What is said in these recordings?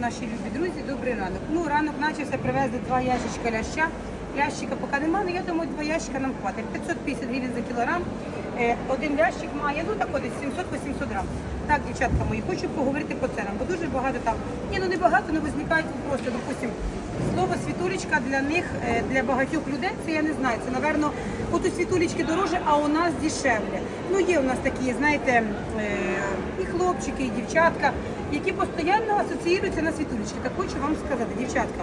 Наші любі друзі, добрий ранок. Ну, ранок почався, привезли два ящичка ляща. Лящика поки немає, але я думаю, два ящика нам хватить. 550 гривень за кілограм. Е, Один лящик має, ну так десь 700-800 грам. Так, дівчатка мої, хочу поговорити по ценам, бо дуже багато там. Ні, ну не багато, але визникають вопроси. Допустим, слово світулечка для них, е, для багатьох людей, це я не знаю. Це, напевно, от у світулечки дороже, а у нас дешевле. Ну, є у нас такі, знаєте, е, і хлопчики, і дівчатка, які постійно асоціюються на світулечки. Так хочу вам сказати, дівчатка.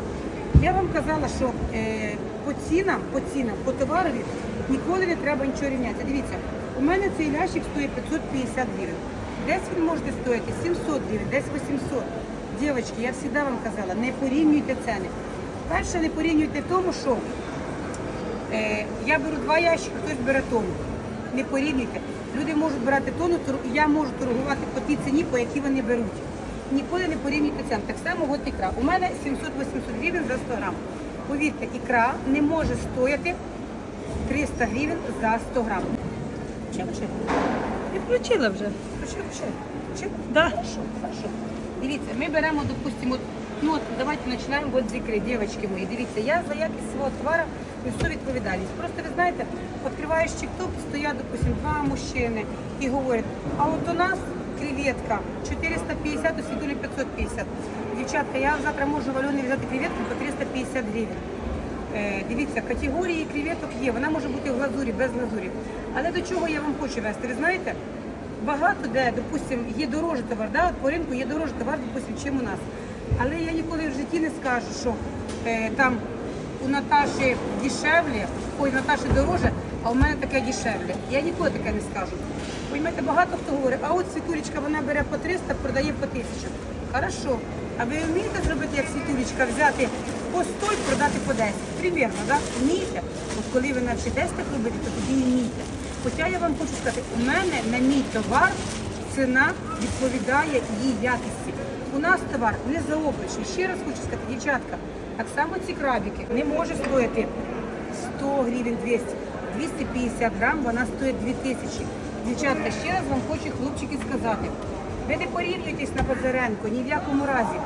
Я вам казала, що е, по цінам, по цінам, по товарові ніколи не треба нічого рівняти. Дивіться, у мене цей лящик стоїть 550 гривень. Десь він може стоїти 700 гривень, десь 800. Дівчатки, я завжди вам казала, не порівнюйте ціни. Перше, не порівнюйте в тому, що е, я беру два ящики, хтось бере тонну. Не порівнюйте. Люди можуть брати тонну, я можу торгувати по тій ціні, по якій вони беруть. Ніколи не порівнюйте ціни. Так само от ікра. У мене 700-800 гривень за 100 грам. Повірте, ікра не може стояти 300 гривень за 100 грам. Чи чи? Відключила вже. Чи чи? Чи? Да. Хорошо, хорошо. Дивіться, ми беремо, допустимо, ну от давайте починаємо от з ікри, дівчатки мої. Дивіться, я за якість свого товару несу відповідальність. Просто ви знаєте, відкриваєш TikTok, стоять, допустимо, два мужчини і говорять, а от у нас креветка 450, у світулі 550. Дівчатка, я завтра можу в взяти креветку по 350 гривень. Е, Дивіться, категорії креветок є, вона може бути в глазурі, без глазурі. Але до чого я вам хочу вести? Ви знаєте, багато де, допустимо, є дорожчий товар, да? по ринку є дорожчий товар, допустимо, чим у нас. Але я ніколи в житті не скажу, що е, там у Наташі дешевле, ой, Наташі дороже, а у мене таке дешевле. Я ніколи таке не скажу. Понімаєте, багато хто говорить, а от світулечка вона бере по 300, продає по 1000. Хорошо. А ви вмієте зробити, як світулечка, взяти по 100 і продати по 10? Примірно, так? Вмієте? От коли ви навчитесь так робити, то тоді вмієте. Хоча я вам хочу сказати, у мене на мій товар ціна відповідає її якості. У нас товар не заоблачний. Ще раз хочу сказати, дівчатка, так само ці крабики не може стоїти 100 гривень 200. 250 грам, вона стоїть 2000. Дівчатка, ще раз вам хочу, хлопчики, сказати. Ви не порівнюйтесь на Базаренко, ні в якому разі.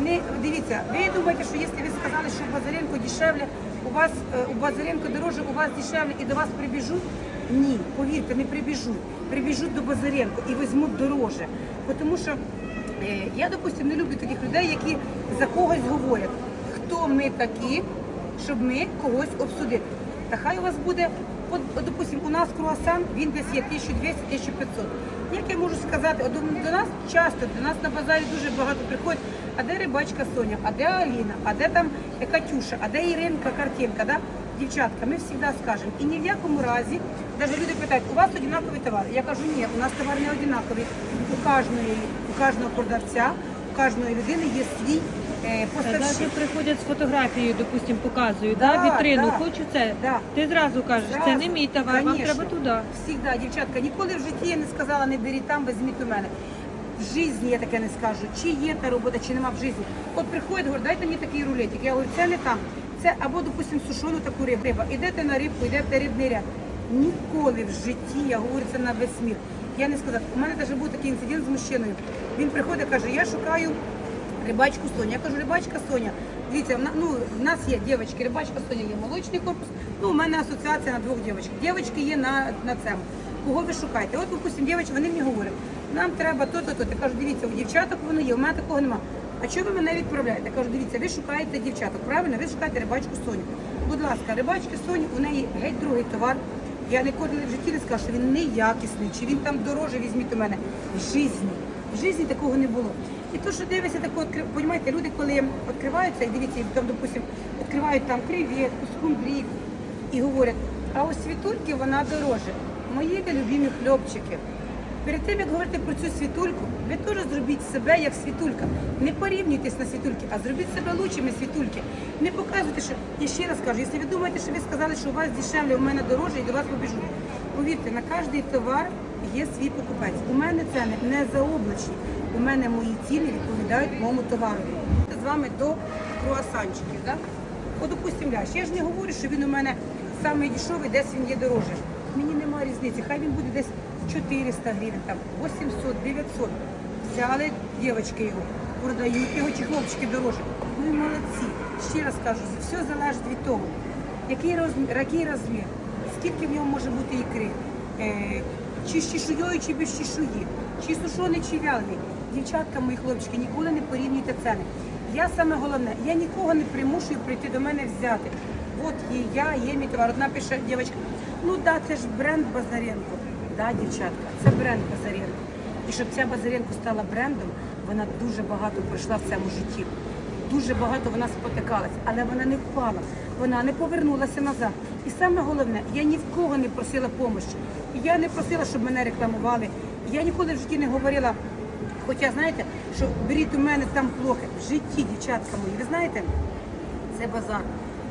Не, дивіться, ви думаєте, що якщо ви сказали, що в Базаренко дешевле, у вас е, у Базаренко дороже, у вас дешевле і до вас прибіжуть? Ні, повірте, не прибіжуть. Прибіжуть до Базаренко і візьмуть дороже. Тому що е, я, допустим, не люблю таких людей, які за когось говорять, хто ми такі, щоб ми когось обсудити. Та хай у вас буде, от, допустим, у нас круасан, він десь є 1200-1500. Як я можу сказати, до, нас часто, до нас на базарі дуже багато приходять, а де рибачка Соня, а де Аліна, а де там е, Катюша, а де Іринка Картинка, да? Дівчатка, ми завжди скажемо. І ні в якому разі, навіть люди питають, у вас однакові товари? Я кажу, ні, у нас товар не однаковий. У кожної, у кожного продавця, у кожної людини є свій. Навіть приходять з фотографією, допустим, показують, Да, да, вітрину, да. хочу це. Да. Ти зразу кажеш, це не мій товар, вам Конечно. треба туди. Всігда, дівчатка, ніколи в житті я не сказала, не беріть там, візьміть у мене. В житті я таке не скажу, чи є та робота, чи нема в житті. От приходять, говорять, дайте мені такий рулетик. Я говорю, це не там. Це або, допустимо, сушену таку рибу. Риба. Ідете на рибку, йдете рибний ряд. Ніколи в житті, я говорю це на весь мір. Я не сказала, у мене навіть був такий інцидент з мужчиною. Він приходить, каже, я шукаю рибачку Соня. Я кажу, рибачка Соня. Дивіться, ну, в нас є дівчатки, рибачка Соня є молочний корпус. Ну, у мене асоціація на двох дівчат. Дівчатки є на, на цьому. Кого ви шукаєте? От, допустим, дівчатки, вони мені говорять, нам треба то-то, то. Я кажу, дивіться, у дівчаток воно є, у мене такого нема. А чого ви мене відправляєте? Я кажу, дивіться, ви шукаєте дівчаток, правильно? Ви шукаєте рибачку Соню. Будь ласка, рибачки Соні, у неї геть другий товар. Я ніколи в житті не скажу, що він неякісний, чи він там дороже візьміть у мене. В житті. В житті такого не було. І то, що дивишся, відкри- понімаєте, люди, коли відкриваються, і дивіться, там, допустим, відкривають там креветку, скумбрійку, і говорять, а ось світульки вона дороже. Мої любимі хлопчики. Перед тим, як говорити про цю світульку, ви теж зробіть себе як світулька. Не порівнюйтесь на світульки, а зробіть себе лучшими світульки. Не показуйте, що я ще раз кажу, якщо ви думаєте, що ви сказали, що у вас дешевле, у мене дороже, і до вас побіжуть. Повірте, на кожний товар є свій покупець. У мене ціни не заоблачні. У мене мої ціни відповідають моєму товару. З вами до круасанчиків. Да? От, допустим, ляш. Я ж не говорю, що він у мене самий дешевий, десь він є дороже. Мені немає різниці. Хай він буде десь 400 гривень, там 800, 900. Взяли дівчатки його, продають його, чи хлопчики дорожче. Ну молодці. Ще раз кажу, все залежить від того, який розмір, який розмір, скільки в ньому може бути ікри, е, чи з чешуєю, чи без чешуї, чи сушоний, чи вялений. Дівчатка, мої хлопчики, ніколи не порівнюйте ціни. Я саме головне, я нікого не примушую прийти до мене взяти. От є я, є мій товар. Одна пише дівчинка, ну да, це ж бренд Базаренко. Да, дівчатка, це бренд Базаренко. І щоб ця Базаренко стала брендом, вона дуже багато пройшла в цьому житті. Дуже багато вона спотикалась, але вона не впала, вона не повернулася назад. І саме головне, я ні в кого не просила допомоги. Я не просила, щоб мене рекламували. Я ніколи в житті не говорила, хоча знаєте, що беріть у мене там плохо. В житті, дівчатка мої, ви знаєте, це базар.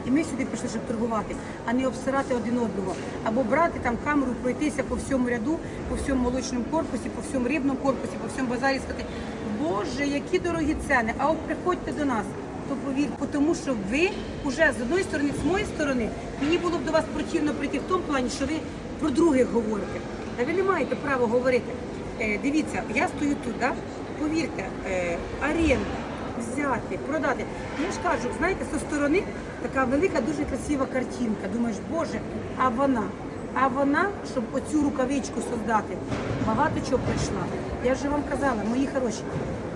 І ми сюди прийшли, щоб торгувати, а не обсирати один одного. Або брати там камеру, пройтися по всьому ряду, по всьому молочному корпусі, по всьому рибному корпусі, по всьому базарі сказати, Боже, які дорогі ціни, а от приходьте до нас. То повірте, тому що ви вже з одної сторони, з моєї сторони, мені було б до вас противно прийти в тому плані, що ви про других говорите. Та ви не маєте права говорити. Е, дивіться, я стою тут, да? повірте, е, оренда, взяти, продати. Я ж кажу, знаєте, зі сторони така велика, дуже красива картинка. Думаєш, Боже, а вона? А вона, щоб оцю рукавичку создати, багато чого прийшла. Я вже вам казала, мої хороші,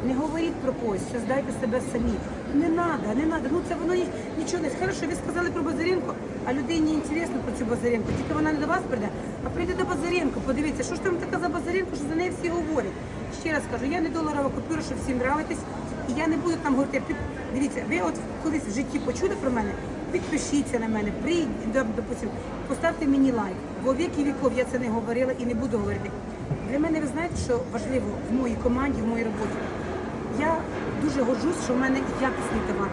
не говоріть про когось, создайте себе самі. Не треба, не треба. Ну це воно ні- нічого не хорошо. Ви сказали про Базаренко, а людині інтересно про цю Базаренко. Тільки вона не до вас прийде, а прийде до Базаренко. Подивіться, що ж там така за Базаренко, що за неї всі говорять. Ще раз кажу, я не доларова купюра, що всім нравитесь. І я не буду там говорити. Дивіться, ви от колись в житті почули про мене, підпишіться на мене, прийдіть, допустим, поставте мені лайк. Бо віки віков я це не говорила і не буду говорити. Для мене ви знаєте, що важливо в моїй команді, в моїй роботі. Я дуже горжусь, що в мене якісний товар.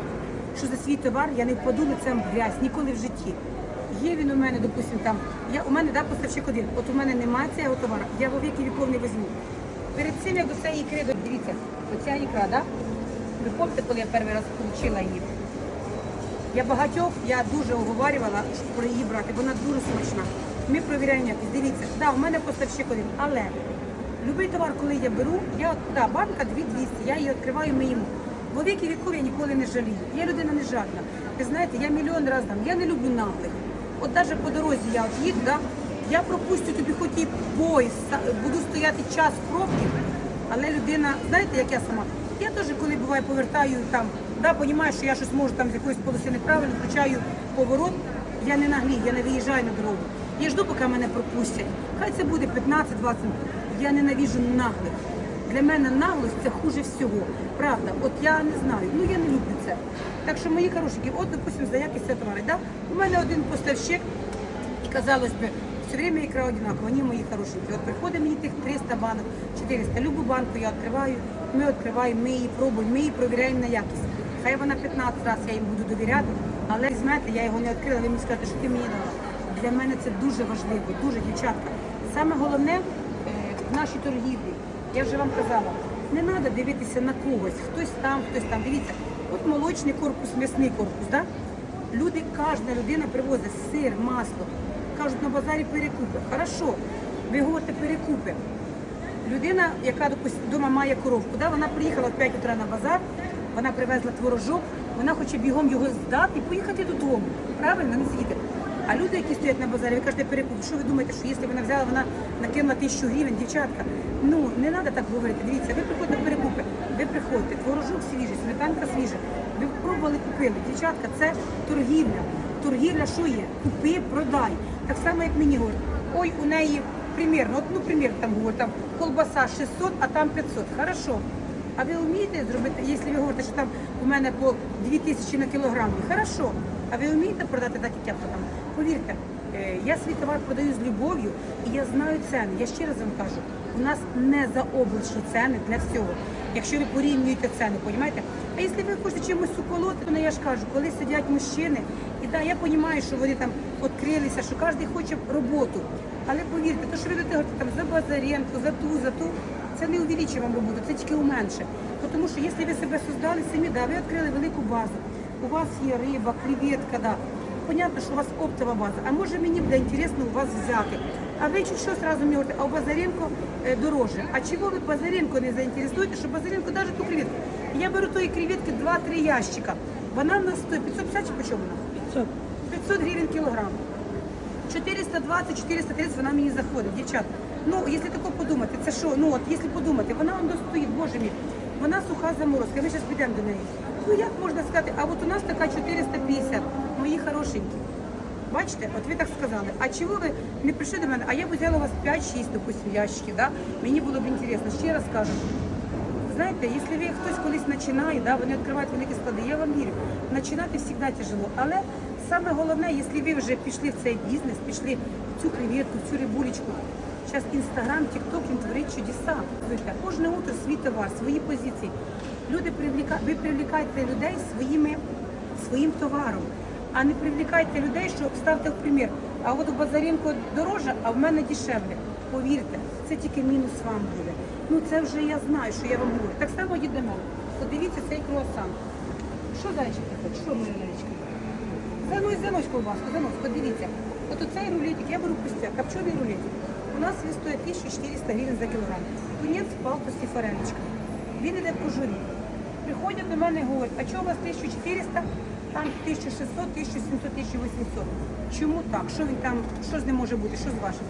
Що за свій товар я не впаду лицем в грязь ніколи в житті. Є він у мене, допустим, там. Я, у мене да, поставщик один. От у мене немає цього товару, я во віки віков не візьму. Перед цим, як до цієї ікри, дивіться, оця ікра, да? Ви пам'ятаєте, коли я перший раз отримала її? Я багатьох, я дуже оговарювала, про її брати. Вона дуже смачна. Ми перевіряємо якість. Дивіться, да, у мене поставщик один, але любий товар, коли я беру, я да, банка 2200, я її відкриваю, ми їмо. Во віки віков я ніколи не жалію. Я людина не жадна. Ви знаєте, я мільйон разів дам, я не люблю наглих. От навіть по дорозі я от да, я пропустю тобі хоч і поїзд, буду стояти час в пробці, але людина, знаєте, як я сама? Я теж, коли буває, повертаю там, да, розумію, що я щось можу там з якоїсь полоси неправильно, включаю поворот, я не наглію, я не виїжджаю на дорогу. Я жду, поки мене пропустять. Хай це буде 15-20 Я ненавіжу наглих. Для мене наглость це хуже всього. Правда, от я не знаю, ну я не люблю це. Так що мої хорошенькі, от, допустим, за якість товару. Да? У мене один поставщик, і казалось би, все время ікра одинакова, вони мої хорошенькі. От приходить мені тих 300 банок, 400. Любу банку я відкриваю, ми відкриваємо, ми її пробуємо, ми її провіряємо на якість. Хай вона 15 разів я їм буду довіряти, але візьмете, я його не відкрила, ви мені скажете, що ти мені дала. Для мене це дуже важливо, дуже дівчатка. Саме головне е, в нашій торгівлі, я вже вам казала, не треба дивитися на когось, хтось там, хтось там. Дивіться, от молочний корпус, м'ясний корпус, да? Люди, кожна людина привозить сир, масло. Кажуть, на базарі перекупи. Хорошо, ви говорите перекупи. Людина, яка вдома має коровку, да, вона приїхала в 5 утра на базар, вона привезла творожок, вона хоче бігом його здати і поїхати додому. Правильно, не сидіти. А люди, які стоять на базарі, ви кажете перекуп. Що ви думаєте, що якщо вона взяла, вона накинула тисячу гривень, дівчатка? Ну, не треба так говорити. Дивіться, ви приходите перекупи, ви приходите, творожок свіжий, сметанка свіжа. Ви пробували, купили. Дівчатка, це торгівля. Торгівля що є? Купи, продай. Так само, як мені говорять, ой, у неї примірно, от, ну, примірно там говорять, там колбаса 600, а там 500. Хорошо. А ви вмієте зробити, якщо ви говорите, що там у мене по 2000 на кілограм, хорошо. А ви вмієте продати так, як я продам? Повірте, е, я свій товар продаю з любов'ю і я знаю ціни. Я ще раз вам кажу, у нас не заоблачні ціни для всього. Якщо ви порівнюєте ціни, розумієте? А якщо ви хочете чимось уколоти, то я ж кажу, коли сидять мужчини, і да, я розумію, що вони там відкрилися, що кожен хоче роботу. Але повірте, то що ви будете говорити там за Базаренко, за ту, за ту, це не увеличує вам роботу, це тільки уменше. Тому що якщо ви себе создали самі, да, ви відкрили велику базу, у вас є риба, креветка, да. Понятно, що у вас оптова база. А може мені буде інтересно у вас взяти. А ви чуть що сразу мені говорите, а у Базаренко е, дороже. А чого ви Базаренко не заінтересуєте, що Базаренко навіть ту креветку? Я беру тої креветки 2-3 ящика. Вона в нас стоїть 550 чи по чому вона? 500. 500 гривень кілограм. 420-430 вона мені заходить, дівчат. Ну, якщо тако подумати, це що? Ну от, якщо подумати, вона воно стоїть, боже мій, вона суха заморозка. Ми зараз підемо до неї. Ну як можна сказати, а от у нас така 450, мої хорошенькі. Бачите, от ви так сказали. А чого ви не прийшли до мене? А я б взяла у вас 5-6, допустим, ящиків, да? Мені було б інтересно. Ще раз кажу, Знаєте, якщо ви хтось колись починає, да, вони відкривають великі склади, я вам вірю. Починати завжди тяжело. Але саме головне, якщо ви вже пішли в цей бізнес, пішли в цю креветку, в цю рибулечку, зараз інстаграм, тікток він творить чудеса. Кожне утро свій товар, свої позиції. Люди привліка... ви привлікаєте людей своїми, своїм товаром, а не привлікайте людей, що ставте в примір. А от у Базаренко дороже, а в мене дешевле. Повірте, це тільки мінус вам буде. Ну це вже я знаю, що я вам говорю. Так само йдемо. Подивіться цей круасан. Що зайчик ти хочеш? Що моя лялечка? Занось, занось колбаску, занось, подивіться. От оцей рулетик, я беру пустя, копчений рулетик. У нас він стоїть 1400 гривень за кілограм. Тунець палтості форелечка. Він іде по журі. Приходять до мене і говорять, а чого у вас 1400, там 1600, 1700, 1800. Чому так? Що він там, що з ним може бути? Що з вашим?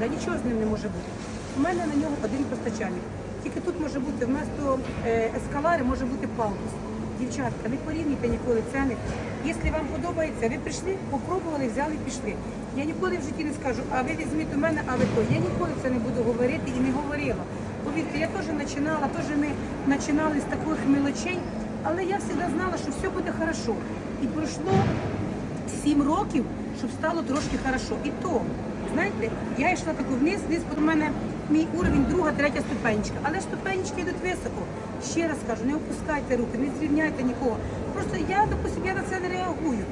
Да нічого з ним не може бути. У мене на нього один постачальник. Тільки тут може бути вместо е, ескалари може бути палтус. Дівчатка, не порівнюйте ніколи ціни. Якщо вам подобається, ви прийшли, попробували, взяли, пішли. Я ніколи в житті не скажу, а ви візьміть у мене, а ви то. Я ніколи це не буду говорити і не говорила. Повірте, я теж починала, теж ми починали з таких мелочей, але я завжди знала, що все буде хорошо. І пройшло сім років, щоб стало трошки хорошо. І то, знаєте, я йшла таку вниз, вниз, у мене мій уровень друга, третя ступенечка. Але ступенечки йдуть високо. Ще раз кажу, не опускайте руки, не зрівняйте нікого. Просто я, допустим, я на це не реагую.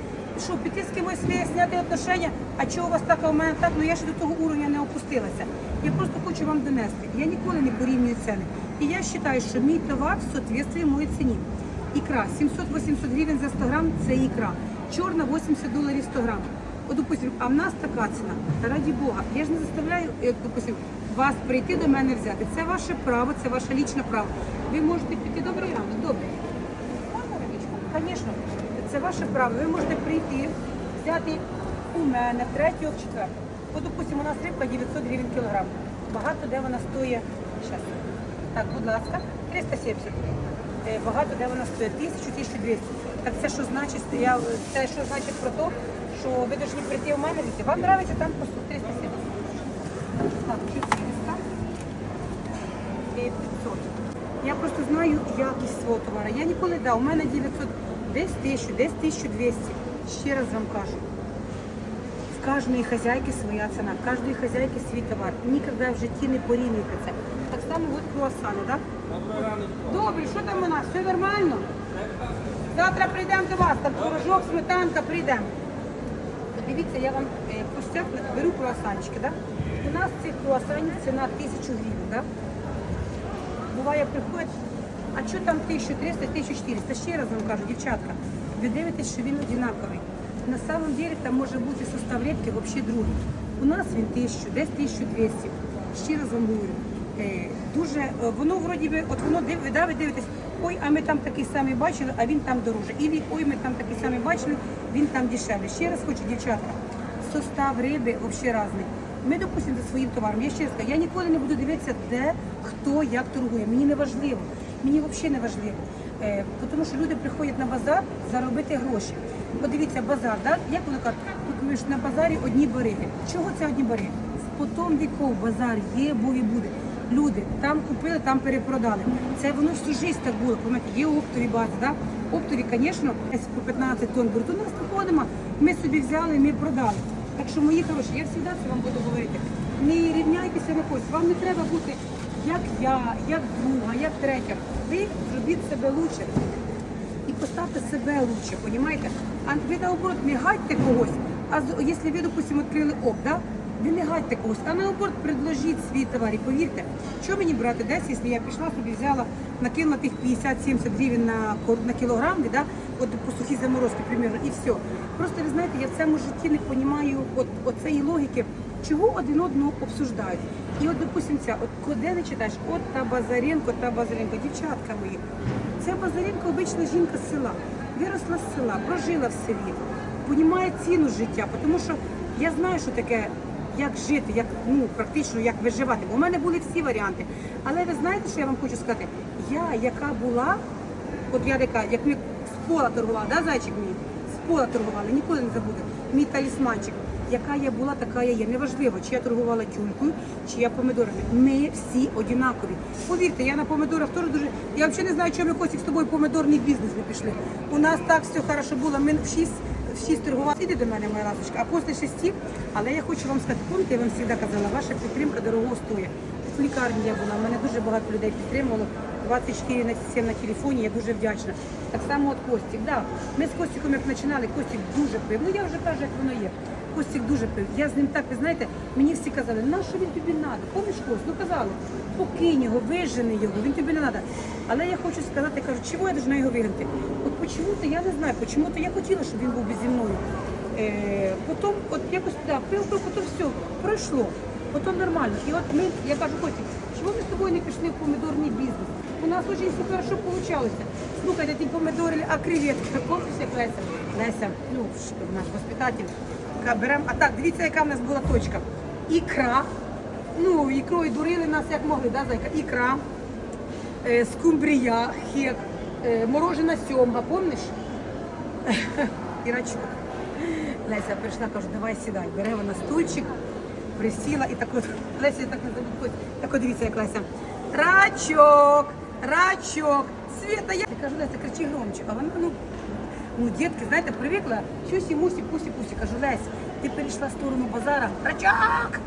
Що, піти з кимось зняти отношення, а чого у вас так, а у мене так, ну я ще до того уровня не опустилася. Я просто хочу вам донести. Я ніколи не порівнюю ціни. І я вважаю, що мій товар соответствує моїй ціні. Ікра 700-800 гривень за 100 грам це ікра. Чорна 80 доларів 100 грам. От, допустим, а в нас така ціна. Та раді Бога. Я ж не заставляю, як допустим, вас прийти до мене взяти. Це ваше право, це ваше лічне право. Ви можете піти добрий ранок, добре. Звісно, це ваше право. Ви можете прийти, взяти у мене в третю, в четверту. От, допустим, у нас рибка 900 гривень кілограм. Багато де вона стоїть. Так, будь ласка, 370 гривень. Е, Багато де вона стоїть 1000, 1200. Так це що значить? Я, це що значить про те, що ви повинні прийти у мене, дивіться, вам подобається там по 370. Так, 400 і 500. Я просто знаю якість свого товару. Я ніколи да, у мене 900, десь 1000, десь 1200. Ще раз вам кажу. В кожної хазяйки своя ціна, в кожної хазяйки свій товар. Ніколи в житті не порівнюйте це. Так само от круасани, так? Добре, що там у нас? Все нормально? Завтра прийдемо до вас, там творожок, сметанка, прийдемо. Дивіться, я вам е, пустяк беру круасанчики, да? У нас цих круасанів ціна 1000 гривень, да? Буває, приходять, а що там 1300, 1400? Ще раз вам кажу, дівчатка, ви дивитесь, що він одинаковий. На самом деле там може бути состав рибки взагалі другий. У нас він 1000, десь 1200. Ще раз вам говорю. Е, дуже, е, воно вроді би, от воно див, да, ви дивитесь, ой, а ми там такий самий бачили, а він там дороже. І ой, ми там такий самий бачили, він там дешевле. Ще раз хочу, дівчатка, состав риби взагалі різний. Ми, допустимо, за своїм товаром. Я ще раз кажу, я ніколи не буду дивитися, де, хто, як торгує. Мені не важливо. Мені взагалі не важливо. Е, тому що люди приходять на базар заробити гроші. Подивіться, базар, да? як вони кажуть, тут ми ж на базарі одні бариги. Чого це одні бариги? Потом віков базар є, був і буде. Люди там купили, там перепродали. Це воно всю життя так було. Пам'ятаєте, є оптові бази, да? Оптові, звісно, по 15 тонн беруть. У нас виходимо, ми собі взяли, ми продали. Так що, мої хороші, я завжди це вам буду говорити. Не рівняйтеся на когось. Вам не треба бути як я, як друга, як третя. Ви зробіть себе лучше і поставте себе лучше, понімаєте? А ви наоборот не гадьте когось, а якщо ви, допустимо, відкрили ОП, да? Не гадьте когось, а наоборот предложіть свій товар. І повірте, що мені брати десь, якщо я пішла собі взяла, накинула тих 50-70 гривень на, на кілограм, да? от по сухій заморозки, примерно, і все. Просто ви знаєте, я в цьому житті не розумію от, оцеї логіки, чого один одного обсуждають. І от, допустим, ця, от куди не читаєш, от та Базаренко, та Базаренко, дівчатка мої. Це Базаренко обична жінка з села. Виросла з села, прожила в селі, понімає ціну життя, тому що я знаю, що таке, як жити, як ну практично як виживати. Бо у мене були всі варіанти. Але ви знаєте, що я вам хочу сказати? Я, яка була, от я така, як ми з пола торгувала, да, зайчик мій? З пола торгували, ніколи не забуду. Мій талісманчик. Яка я була, така я є. Неважливо, чи я торгувала тюлькою, чи я помидорами. Ми всі однакові. Повірте, я на помидорах теж дуже. Я взагалі не знаю, чому ми Костік з тобою помидорний бізнес не пішли. У нас так все хорошо було. Ми в шість, в шість торгували. Іди до мене, моя ласочка, А після шести, але я хочу вам сказати, помните, я вам завжди казала, ваша підтримка дорого стоїть. В лікарні я була, мене дуже багато людей підтримувало. 24 на 7 на телефоні, я дуже вдячна. Так само от Костік. Да. Ми з Костіком як починали, Костік дуже пив. Ну я вже кажу, як воно є. Костік дуже пив. Я з ним так, ви знаєте, мені всі казали, на що він тобі треба? Помніш Кость? Ну казали, покинь його, вижени його, він тобі не треба. Але я хочу сказати, кажу, чого я должна його вигнати? От почему-то, я не знаю, почему-то я хотіла, щоб він був би зі мною. Е, потім, от якось да, пив, пив, потім все, пройшло. Потім нормально. І от ми, я кажу, Костік, чого ми з тобою не пішли в помидорний бізнес? У нас дуже хорошо вийшло. Слухайте, ті помидори, а креветки, помниш, як Леся? Леся, ну, наш воспитатель, Ка- беремо, а так, дивіться, яка в нас була точка. Ікра, ну, ікрою дурили нас як могли, да, зайка? Ікра, е, скумбрія, хек, е, морожена сьомга, помниш? Ірачок. Леся прийшла, кажу, давай сідай. Бере вона стульчик, присіла і так от, Леся так не забудь. Так от дивіться, як Леся. Рачок, рачок, Света, я... я кажу, Леся, кричи громче. А вона, ну, ну, дітки, знаєте, привикла, сюсі, мусі, пусі, пусі. Кажу, Леся, ти перейшла в сторону базара. Рачок!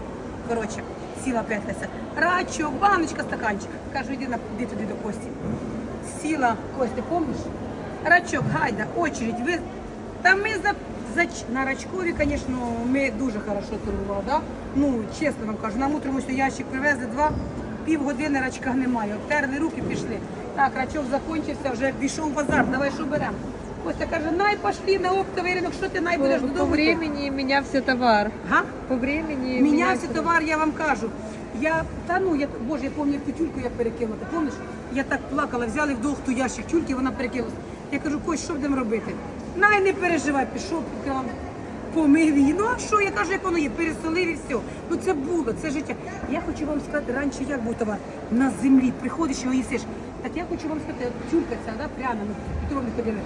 Коротше, сіла опять Леся. Рачок, баночка, стаканчик. Кажу, іди, на, іди туди до Кості. Сіла, Кость, ти помниш? Рачок, гайда, очередь, ви... Та ми за, за на Рачкові, звісно, ми дуже хорошо торгували, да? Ну, чесно вам кажу, нам утром ось ящик привезли два, півгодини рачка немає. Обтерли руки, пішли. Так, рачок закінчився, вже пішов базар, давай що беремо. Костя каже, най пошли на оптовий ринок, що ти най будеш По, по додому? времени менявся товар. Га? По времени Мінявся товар, я вам кажу. Я, та ну, я, боже, я пам'ятаю, яку тюльку я перекинула. Ти пам'ятаєш? Я так плакала, взяли в долг ту ящик тюльки, вона перекинулась. Я кажу, Кость, що будемо робити? Най не переживай, пішов, кран, помив її. Ну а що, я кажу, як воно є, пересолив і все. Ну це було, це життя. Я хочу вам сказати, раніше як був товар? На землі, приходиш його їсиш. Так я хочу вам сказати, тюлька ця, да, пряна, ми Петровні ходили.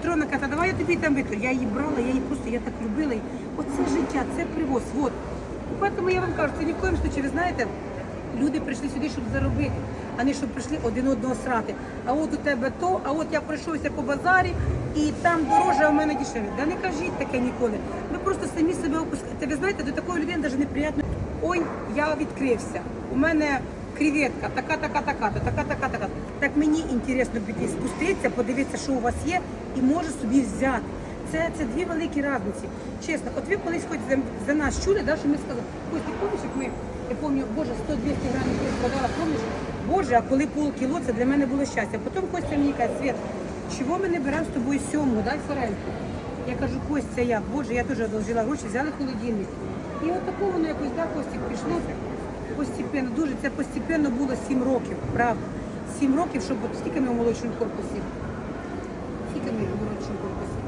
Петровна каже, давай я тобі там витру. Я її брала, я її просто, я так любила. Оце життя, це привоз. Вот. Тому я вам кажу, це ні в коєму случаї, ви знаєте, люди прийшли сюди, щоб заробити, а не щоб прийшли один одного срати. А от у тебе то, а от я пройшовся по базарі, і там дороже, а в мене дешеве. Да не кажіть таке ніколи. Ви просто самі себе опускаєте. Ви знаєте, до такої людини навіть неприємно. Ой, я відкрився. У мене креветка, така, така, така, така, така, така. Так мені інтересно піти спуститися, подивитися, що у вас є, і можу собі взяти. Це, це дві великі різниці. Чесно, от ви колись хоч за, за нас чули, да, що ми сказали, ти пам'ятаєш, як ми, я пам'ятаю, Боже, 100-200 грамів я складала, пам'ятаєш? Боже, а коли полкіло, це для мене було щастя. Потім Костя мені каже, Свет, чого ми не беремо з тобою сьому, дай форельку. Я кажу, Костя, як? Боже, я теж одолжила гроші, взяли холодильник. І от такого воно якось, да, Костік, пішло постепенно, дуже, це постепенно було 7 років, правда. 7 років, щоб скільки ми в молодшому корпусі? Скільки ми в молодшому корпусі?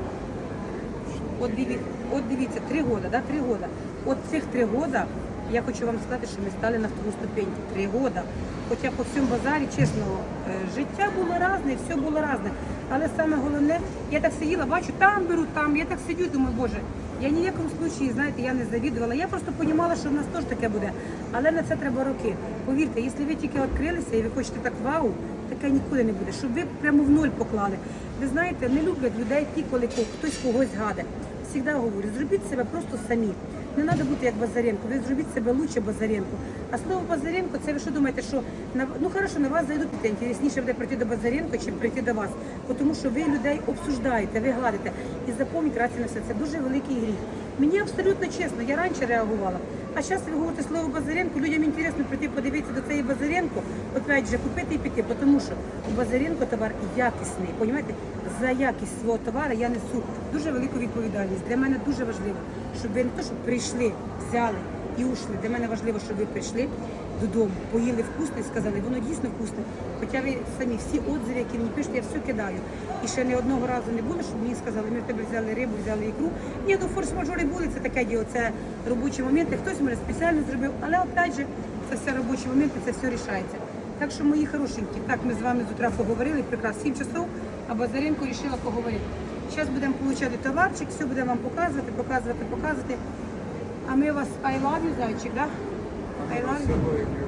От дивіться, от дивіться, три года, да, три года. От цих три года я хочу вам сказати, що ми стали на втору ступеньку. Три года. Хоча по всьому базарі, чесно, е, життя було різне, все було різне. Але саме головне, я так сиділа, бачу, там беру, там. Я так сидю, думаю, боже, я ні в якому случаї, знаєте, я не завідувала. Я просто розуміла, що в нас теж таке буде. Але на це треба роки. Повірте, якщо ви тільки відкрилися і ви хочете так вау, таке ніколи не буде. Щоб ви прямо в ноль поклали. Ви знаєте, не люблять людей ті, коли хтось когось гадає. Всегда говорю, зробіть себе просто самі. Не треба бути як Базаренко, ви зробіть себе лучше Базаренко. А слово Базаренко, це ви що думаєте, що на ну хорошо, на вас зайдуть піти. інтересніше буде прийти до Базаренко, чим прийти до вас. Тому що ви людей обсуждаєте, ви гадите. І запам'ятайте раз на все, це дуже великий гріх. Мені абсолютно чесно, я раніше реагувала. А зараз ви говорите слово Базаренко, людям інтересно прийти подивитися до цієї Базаренко, опять же купити і піти, тому що у Базаренко товар якісний. Понімаєте? За якість свого товару я несу дуже велику відповідальність. Для мене дуже важливо, щоб ви не то, щоб прийшли, взяли і ушли. Для мене важливо, щоб ви прийшли додому, поїли вкусно і сказали, воно дійсно вкусне. Хоча ви самі всі отзиви, які мені пишуть, я все кидаю. І ще не одного разу не було, щоб мені сказали, ми в тебе взяли рибу, взяли ікру. Ні, ну форс-мажори були, це таке діло, це робочі моменти. Хтось може спеціально зробив, але опять же, це все робочі моменти, це все рішається. Так що, мої хорошенькі, так ми з вами з утра поговорили, прекрасно 7 часов, а базаринку вирішила поговорити. Зараз будемо получати товарчик, все будемо вам показувати, показувати, показувати. А ми вас I love you, зайчик, да? I love you.